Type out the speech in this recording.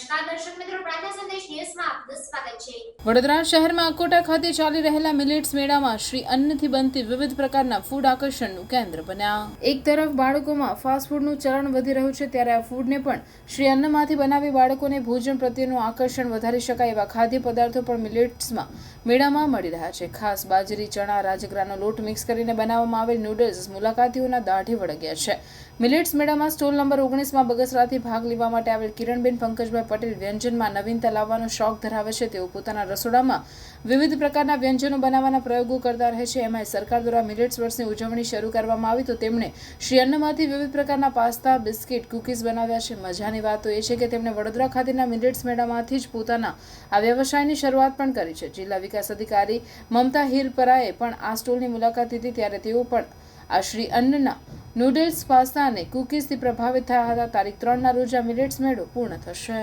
નમસ્કાર દર્શક મિત્રો પ્રાર્થના સંદેશ વડોદરા શહેરમાં અકોટા ખાતે ચાલી રહેલા મિલેટ્સ મેળામાં શ્રી અન્નથી બનતી વિવિધ પ્રકારના ફૂડ આકર્ષણનું કેન્દ્ર બન્યા. એક તરફ બાળકોમાં ફાસ્ટ ફૂડનું ચલણ વધી રહ્યું છે, ત્યારે આ ફૂડને પણ શ્રી અન્નમાંથી બનાવી બાળકોને ભોજન પ્રત્યેનું આકર્ષણ વધારી શકાય એવા ખાદ્ય પદાર્થો પણ મિલેટ્સમાં મેળામાં મળી રહ્યા છે. ખાસ બાજરી, ચણા, રાજગરાનો લોટ મિક્સ કરીને બનાવવામાં આવેલ નૂડલ્સ મુલાકાતીઓના દાઢી વળગ્યા છે. મિલેટ્સ મેળામાં સ્ટોલ નંબર ઓગણીસમાં બગસરાથી ભાગ લેવા માટે આવેલ કિરણબેન પંકજભાઈ પટેલ વ્યંજનમાં નવીનતા લાવવાનો શોખ ધરાવે છે, તેઓ પોતાના રસોડામાં વિવિધ પ્રકારના વ્યંજનો બનાવવાના પ્રયોગો કરતા રહે છે. એમાં સરકાર દ્વારા મિલેટ્સ વર્ષની ઉજવણી શરૂ કરવામાં આવી તો તેમણે શ્રી અન્નમાંથી વિવિધ પ્રકારના પાસ્તા, બિસ્કિટ, કૂકીઝ બનાવ્યા છે. મજાની વાત તો એ છે કે તેમણે વડોદરા ખાતેના મિલેટ્સ મેળામાંથી જ પોતાના આ વ્યવસાયની શરૂઆત પણ કરી છે. જિલ્લા વિકાસ અધિકારી મમતા હિરપરાએ પણ આ સ્ટોલની મુલાકાત લીધી ત્યારે તેઓ પણ આ શ્રી અન્નના નૂડલ્સ, પાસ્તા અને કૂકીઝથી પ્રભાવિત થયા હતા. તારીખ ત્રણના રોજ આ મિલેટ્સ મેળો પૂર્ણ થશે.